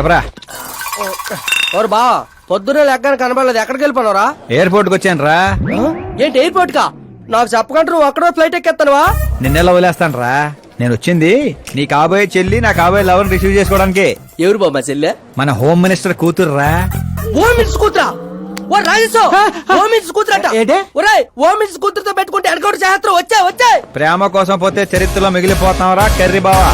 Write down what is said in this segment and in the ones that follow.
చెప్పరా? ఓరు బా పొద్దున్నే లెక్కన కనబడలేదు. ఎక్కడికి వెళ్ళిపోనరా ఎయిర్పోర్ట్కి వచ్చాను రా ఏంటి ఎయిర్పోర్ట్ కా నాకు చెప్పకుండా నువ్వు అక్కడో ఫ్లైట్ ఎక్కేస్తానువా నిన్నెలా వదిలేస్తాను రా నేను వచ్చింది నీ కాబోయే చెల్లి నా కాబోయే లవర్ రిసీవ్ చేసుకోవడానికి. ఎవరు బాబా చెల్లె? మన హోమ్ మినిస్టర్ కూతురు రా ఓ మినిట్స్ కూతురా? ఓ రాజేశో! ఓ మినిట్స్ కూతురట. ఏంటి? ఒరేయ్ ఓ మినిట్స్ కూతురుతో పెట్టుకుంటే ఎడగొడు చేస్తారు వచ్చా వచ్చా ప్రేమ కోసం పోతే చరిత్రలో మిగిలిపోతాం రా కర్రీ బావా?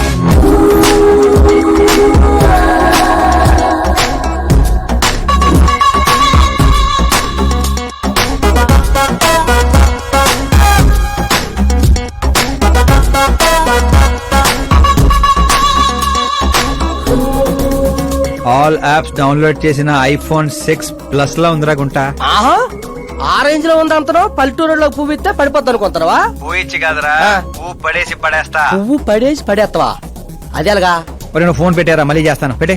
ఆల్ యాప్స్ డౌన్లోడ్ చేసిన ఐఫోన్ సిక్స్ ప్లస్లో ఉందిరా గుంటా. ఆహా ఆ రేంజ్లో ఉంది అంతనో? పల్లెటూరులో పువ్వు ఇస్తే పడిపోద్ది అనుకుంటారా పోయిచ్చి కాదురా. పువ్వు పడేసి పడేస్తా. పువ్వు పడేసి పడేస్తావా అదే అలాగా ఒరే నువ్వు ఫోన్ పెట్టారా మళ్ళీ చేస్తాను పెట్టే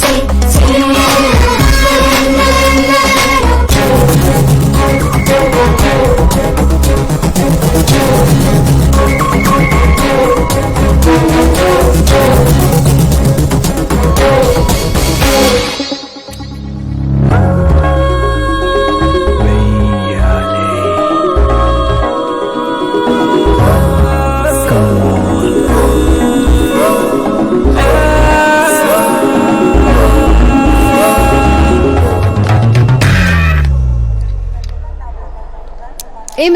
say, say,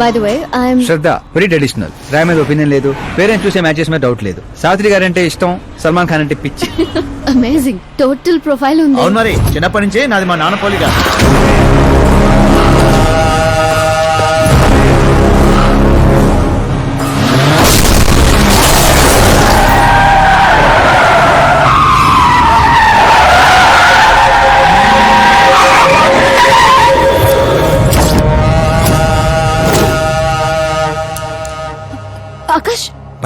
By the way I'm Shraddha very traditional Roy మీద ఒపీనియన్ లేదు. పేరెంట్స్ చూసే మ్యాచెస్ మీద డౌట్ లేదు. సావిత్రి గారు అంటే ఇష్టం సల్మాన్ ఖాన్ అంటే పిచ్చి. అమేజింగ్ టోటల్ ప్రొఫైల్ ఉంది. అవును మరి చిన్నప్పటి నుంచే నాది మా నాన్న పోలిగా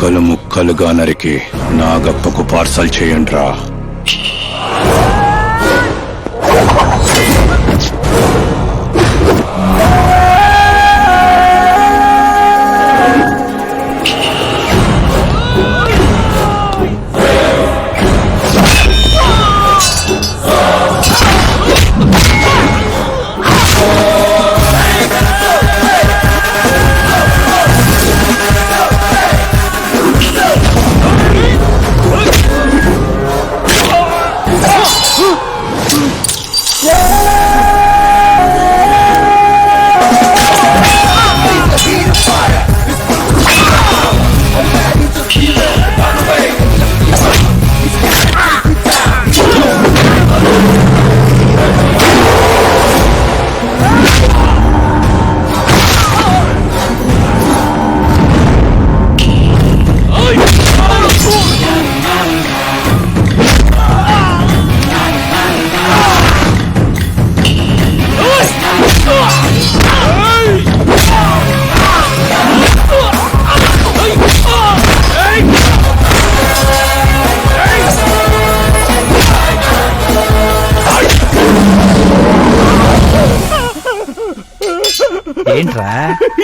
ముక్కలు ముక్కలుగా నరికి నాగప్పకు పార్సల్ చేయండి ఏంట్రా?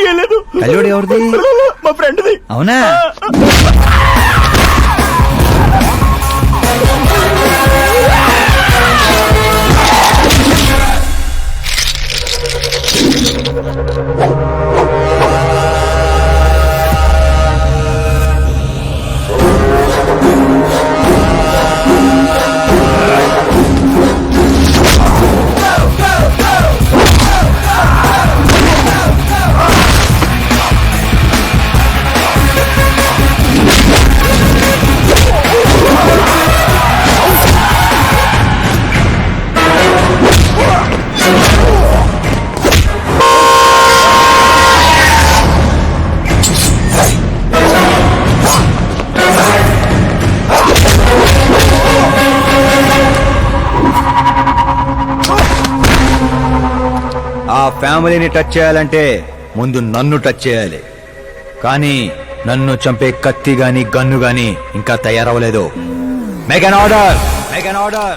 కళ్ళోడు ఎవరిది? మా ఫ్రెండ్ది. అవునా? ఫ్యామిలీని టచ్ చేయాలంటే ముందు నన్ను టచ్ చేయాలి. కానీ నన్ను చంపే కత్తి గాని గన్ను గాని ఇంకా తయారవ్వలేదు. Make an order make an order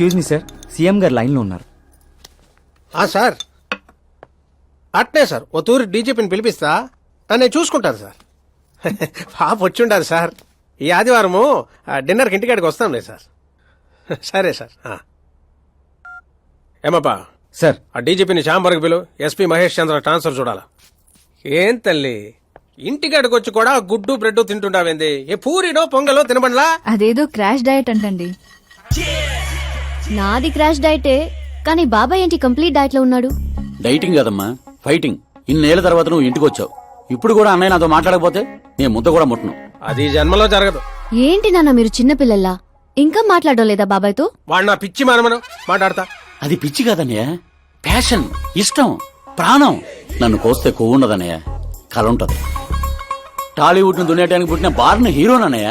excuse me sir CM గారు లైన్లో ఉన్నారు. ఆ సార్. అట్నే సార్. ఓ తూరి డీజీపీని పిలిపిస్తా. నన్ను చూసుకుంటారు సార్. పాప వచ్చుండారు సార్. ఈ ఆదివారము ఆ, డిన్నర్కి ఇంటికాడికి వస్తాంలే సార్. సరే సార్. ఆ. ఏమప్పా? సార్. ఆ డీజీపీని చాంబర్కి పిలు. ఎస్పీ మహేష్ చంద్ర ట్రాన్స్ఫర్ చూడాలా? ఏం తల్లి? ఇంటికాడికి వచ్చి కూడా గుడ్డు బ్రెడ్ తింటుంటావేంది? ఏ పూరినో పొంగలో తినబండ్లా అదేదో క్రాష్ డయట్ అంటండి. నాది క్రాష్ డైటే కానీ బాబాయ్ ఏంటి కంప్లీట్ డైట్లో ఉన్నాడు? డైటింగ్ కదమ్మా ఫైటింగ్. ఇన్నేళ్ళ తర్వాత నువ్వు ఇంటికి వచ్చావు ఇప్పుడు కూడా అన్నయ్య నాతో మాట్లాడకపోతే నేను ముద్ద కూడా ముట్టను. అది జన్మలో జరగదు. ఏంటి నాన్న మీరు చిన్న పిల్లల్లా? ఇంకా మాట్లాడడం లేదా బాబాయ్తో? వాడు నా పిచ్చి మనమను మాట్లాడతా. అది పిచ్చి కాదన్నయ్య. ప్యాషన్ ఇష్టం ప్రాణం. నన్ను కోస్తే కొవ్వు ఉండదన్నయ్య. కల ఉంటది. టాలీవుడ్ను దున్నేయడానికి పుట్టిన బార్న హీరోనన్నయ్య.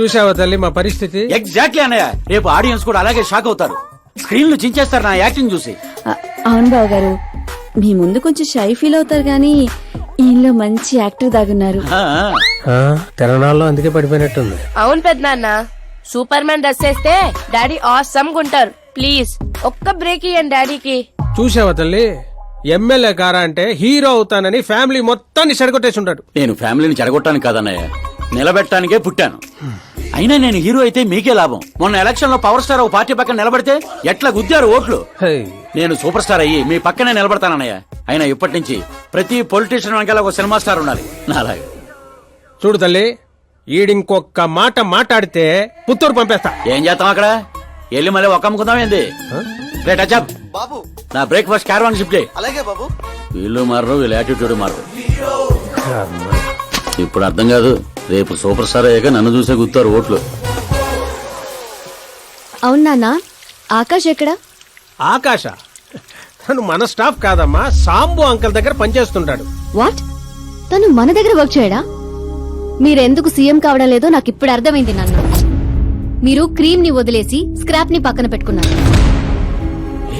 చూసావా తల్లి మా పరిస్థితి? ఎగ్జాక్ట్లీ అన్నయ్య. రేపు ఆడియన్స్ కూడా అలాగే షాక్ అవుతారు. స్క్రీన్లు చించేస్తారు నా యాక్టింగ్ చూసి. అవును బావ గారు మీ ముందు కొంచెం షై ఫీల్ అవుతారు కానీ ఈయనలో మంచి యాక్టర్ దాగున్నారు. ఆ, తెలంగాణలో అందుకే పడిపోయినట్టుంది. అవును పెద్దనాన్న. సూపర్ మ్యాన్ డ్రెస్ వేస్తే డాడీ ఆసమ్ గుంటారు ప్లీజ్ ఒక్క బ్రేక్ ఇయ్యండి డాడీకి. చూసావా తల్లి? ఎమ్మెల్యే కారా అంటే హీరో అవుతానని ఫ్యామిలీ మొత్తాన్ని చెడగొట్టేసి ఉంటాడు. నేను ఫ్యామిలీని చెడగొట్టాను కాదన్నయ్య. నిలబెట్టడానికే పుట్టాను. అయినా నేను హీరో అయితే మీకే లాభం. మొన్న ఎలక్షన్లో పవర్ స్టార్ ఒక పార్టీ పక్కన నిలబడితే ఎట్లా గుద్దారు ఓట్లు? నేను సూపర్ స్టార్ అయ్యి మీ పక్కనే నిలబడతానన్నయ్య. అయినా ఇప్పటి నుంచి ప్రతి పొలిటీషియన్ వెనకాల ఒక సినిమా స్టార్ ఉండాలి. నాలాగా. చూడు తల్లి ఈడింకొక్క మాట మాట్లాడితే పుత్తూరు పంపేస్తా. ఏం చేస్తాం అక్కడ? వెళ్ళి మళ్ళీ ఒక్క అమ్ముకుందాం ఏంది? రేట్ బాబు. నా బ్రేక్ఫాస్ట్ క్యారవాన్ షిఫ్ట్ అలాగే బాబు. వీళ్ళు మారరు వీళ్ళ యాటిట్యూడ్ మారరు. ఇప్పుడు అర్థం కాదు. రేపు సూపర్ స్టార్ అయ్యాక నన్ను చూసే గుర్తారు ఓట్లు. అవును నాన్న ఆకాష్ ఎక్కడా? ఆకాశ తను మన స్టాఫ్ కాదమ్మా సాంబు అంకల్ దగ్గర పనిచేస్తుంటాడు. వాట్? తను మన దగ్గర వర్క్ చేయడా? మీరెందుకు సీఎం కావడం లేదో నాకు ఇప్పుడు అర్థమైంది నాన్న. మీరు క్రీమ్ని వదిలేసి స్క్రాప్ని పక్కన పెట్టుకున్నారు.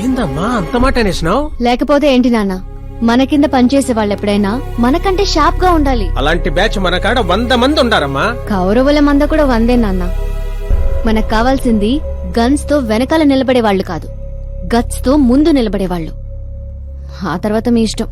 ఏందమ్మా అంత మాట అనేసినావు? లేకపోతే ఏంటి నాన్న? మన కింద పనిచేసే వాళ్ళు ఎప్పుడైనా మనకంటే షార్ప్గా ఉండాలి. అలాంటి బ్యాచ్ మన కాడ వంద మంది ఉండారమ్మా. కౌరవుల మంద కూడా వందే నాన్న. మనకు కావాల్సింది గన్స్తో వెనకాల నిలబడే వాళ్ళు కాదు. గట్స్తో ముందు నిలబడే వాళ్ళు. ఆ తర్వాత మీ ఇష్టం.